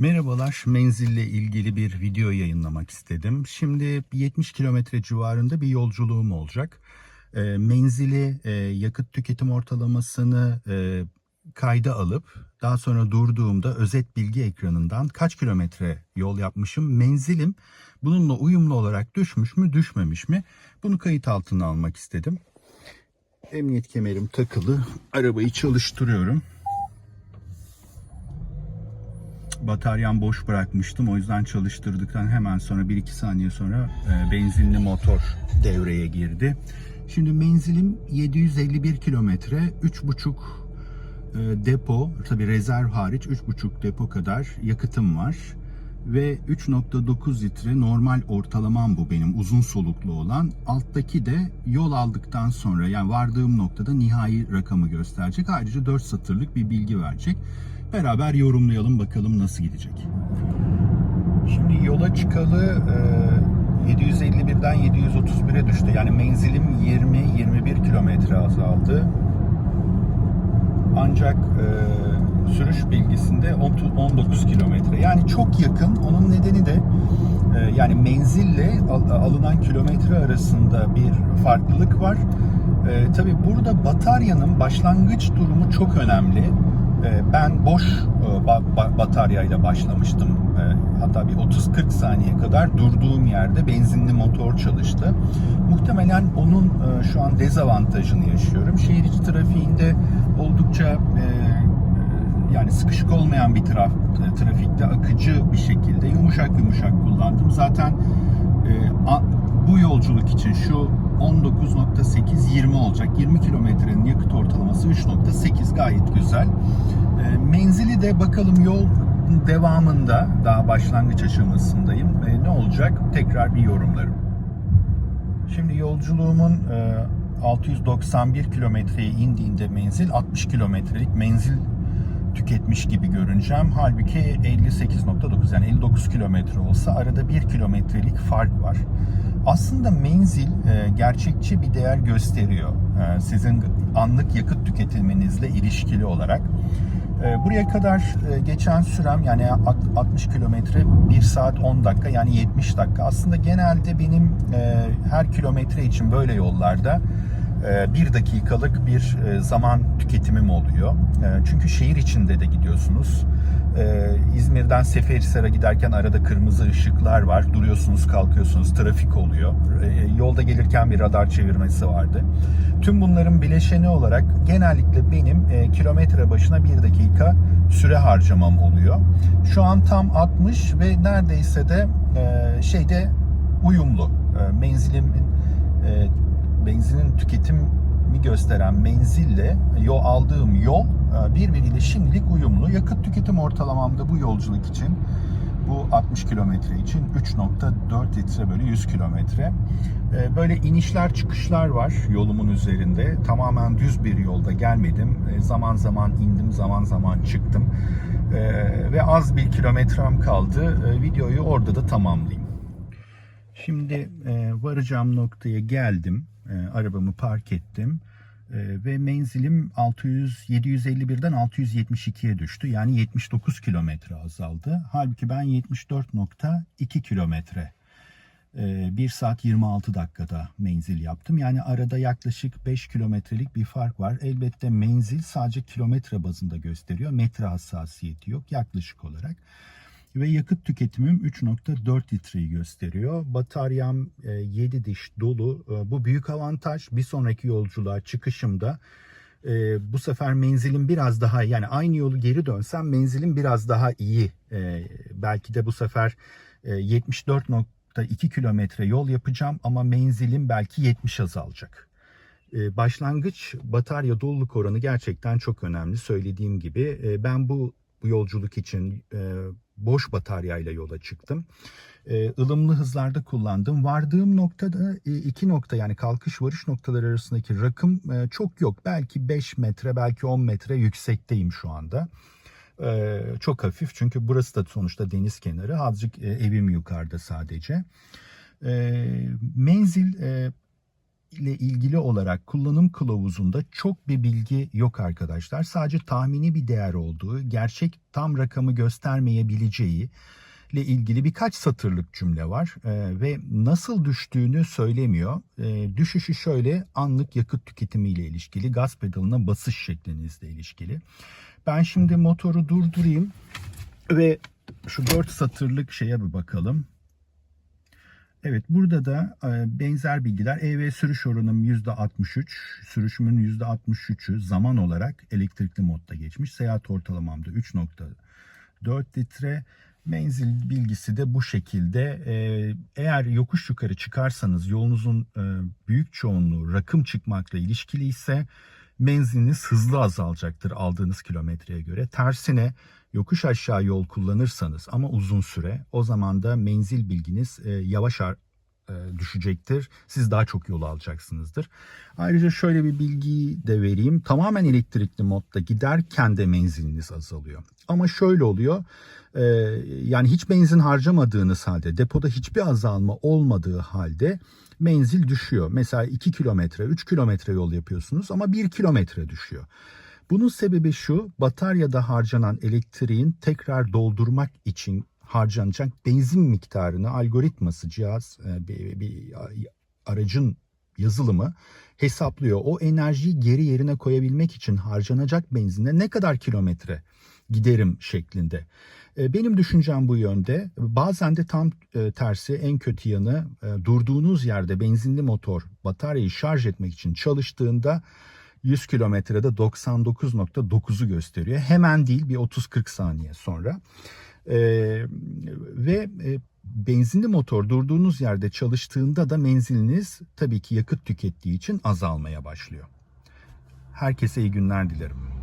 Merhabalar, menzille ilgili bir video yayınlamak istedim. Şimdi 70 kilometre civarında bir yolculuğum olacak. E, menzili, e, yakıt tüketim ortalamasını e, kayda alıp daha sonra durduğumda özet bilgi ekranından kaç kilometre yol yapmışım, menzilim bununla uyumlu olarak düşmüş mü, düşmemiş mi? Bunu kayıt altına almak istedim. Emniyet kemerim takılı, arabayı çalıştırıyorum. Bataryam boş bırakmıştım. O yüzden çalıştırdıktan hemen sonra 1-2 saniye sonra e, benzinli motor devreye girdi. Şimdi menzilim 751 kilometre, 3,5 e, depo, tabi rezerv hariç 3,5 depo kadar yakıtım var. Ve 3.9 litre normal ortalamam bu benim uzun soluklu olan. Alttaki de yol aldıktan sonra yani vardığım noktada nihai rakamı gösterecek. Ayrıca 4 satırlık bir bilgi verecek. Beraber yorumlayalım bakalım nasıl gidecek. Şimdi yola çıkalı e, 751'den 731'e düştü. Yani menzilim 20-21 kilometre azaldı. Ancak e, sürüş bilgisinde 19 kilometre. Yani çok yakın. Onun nedeni de e, yani menzille al, alınan kilometre arasında bir farklılık var. E, tabii burada bataryanın başlangıç durumu çok önemli. E, ben boş e, ba, ba, bataryayla başlamıştım. E, hatta bir 30-40 saniye kadar durduğum yerde benzinli motor çalıştı. Muhtemelen onun e, şu an dezavantajını yaşıyorum. Şehir içi trafiğinde oldukça e, yani sıkışık olmayan bir traf, trafikte akıcı bir şekilde yumuşak yumuşak kullandım. Zaten bu yolculuk için şu 19.8 20 olacak. 20 kilometrenin yakıt ortalaması 3.8 gayet güzel. E, menzili de bakalım yol devamında daha başlangıç aşamasındayım. E, ne olacak? Tekrar bir yorumlarım. Şimdi yolculuğumun e, 691 kilometreye indiğinde menzil 60 kilometrelik menzil tüketmiş gibi görüneceğim. Halbuki 58.9 yani 59 kilometre olsa arada 1 kilometrelik fark var. Aslında menzil e, gerçekçi bir değer gösteriyor. E, sizin anlık yakıt tüketiminizle ilişkili olarak. E, buraya kadar e, geçen sürem yani 60 kilometre 1 saat 10 dakika yani 70 dakika. Aslında genelde benim e, her kilometre için böyle yollarda e, bir dakikalık bir e, zaman tüketimim oluyor. E, çünkü şehir içinde de gidiyorsunuz. İzmir'den Seferihisar'a giderken arada kırmızı ışıklar var. Duruyorsunuz, kalkıyorsunuz, trafik oluyor. Yolda gelirken bir radar çevirmesi vardı. Tüm bunların bileşeni olarak genellikle benim kilometre başına bir dakika süre harcamam oluyor. Şu an tam 60 ve neredeyse de şeyde uyumlu. Menzilimin benzinin tüketimi gösteren menzille yol aldığım yol e, birbiriyle şimdilik uyumlu. Yakıt tüketim ortalamamda bu yolculuk için bu 60 kilometre için 3.4 litre bölü 100 kilometre. E, böyle inişler çıkışlar var yolumun üzerinde. Tamamen düz bir yolda gelmedim. E, zaman zaman indim, zaman zaman çıktım. Ve az bir kilometrem kaldı. Videoyu orada da tamamlayayım. Şimdi varacağım noktaya geldim. Arabamı park ettim. Ee, ve menzilim 600 751'den 672'ye düştü. Yani 79 kilometre azaldı. Halbuki ben 74.2 kilometre 1 saat 26 dakikada menzil yaptım. Yani arada yaklaşık 5 kilometrelik bir fark var. Elbette menzil sadece kilometre bazında gösteriyor. Metre hassasiyeti yok yaklaşık olarak ve yakıt tüketimim 3.4 litreyi gösteriyor. Bataryam 7 e, diş dolu. E, bu büyük avantaj. Bir sonraki yolculuğa çıkışımda e, bu sefer menzilim biraz daha yani aynı yolu geri dönsem menzilim biraz daha iyi. Belki de bu sefer 74.2 kilometre yol yapacağım ama menzilim belki 70 azalacak. Başlangıç batarya doluluk oranı gerçekten çok önemli. Söylediğim gibi ben bu yolculuk için boş bataryayla yola çıktım. E, ılımlı hızlarda kullandım. Vardığım noktada e, iki nokta yani kalkış varış noktaları arasındaki rakım e, çok yok. Belki 5 metre belki 10 metre yüksekteyim şu anda. E, çok hafif çünkü burası da sonuçta deniz kenarı. Azıcık e, evim yukarıda sadece. E, menzil e, ile ilgili olarak kullanım kılavuzunda çok bir bilgi yok arkadaşlar. Sadece tahmini bir değer olduğu, gerçek tam rakamı göstermeyebileceği ile ilgili birkaç satırlık cümle var Ee, ve nasıl düştüğünü söylemiyor. Ee, düşüşü şöyle anlık yakıt tüketimiyle ilişkili, gaz pedalına basış şeklinizle ilişkili. Ben şimdi motoru durdurayım ve şu 4 satırlık şeye bir bakalım. Evet burada da e, benzer bilgiler EV sürüş oranım %63, sürüşümün %63'ü zaman olarak elektrikli modda geçmiş. Seyahat ortalamam da 3.4 litre. Menzil bilgisi de bu şekilde. E, eğer yokuş yukarı çıkarsanız yolunuzun e, büyük çoğunluğu rakım çıkmakla ilişkili ise menziliniz hızlı azalacaktır aldığınız kilometreye göre. Tersine yokuş aşağı yol kullanırsanız ama uzun süre o zaman da menzil bilginiz e, yavaş düşecektir. Siz daha çok yol alacaksınızdır. Ayrıca şöyle bir bilgiyi de vereyim. Tamamen elektrikli modda giderken de menziliniz azalıyor. Ama şöyle oluyor. e, yani hiç benzin harcamadığınız halde depoda hiçbir azalma olmadığı halde menzil düşüyor. Mesela 2 kilometre 3 kilometre yol yapıyorsunuz ama 1 kilometre düşüyor. Bunun sebebi şu, bataryada harcanan elektriğin tekrar doldurmak için harcanacak benzin miktarını algoritması cihaz e, bir, bir aracın yazılımı hesaplıyor. O enerjiyi geri yerine koyabilmek için harcanacak benzine ne kadar kilometre giderim şeklinde. E, Benim düşüncem bu yönde. Bazen de tam e, tersi en kötü yanı durduğunuz yerde benzinli motor bataryayı şarj etmek için çalıştığında 100 kilometrede 99.9'u gösteriyor. Hemen değil bir 30-40 saniye sonra. Ee, ve e, benzinli motor durduğunuz yerde çalıştığında da menziliniz tabii ki yakıt tükettiği için azalmaya başlıyor. Herkese iyi günler dilerim.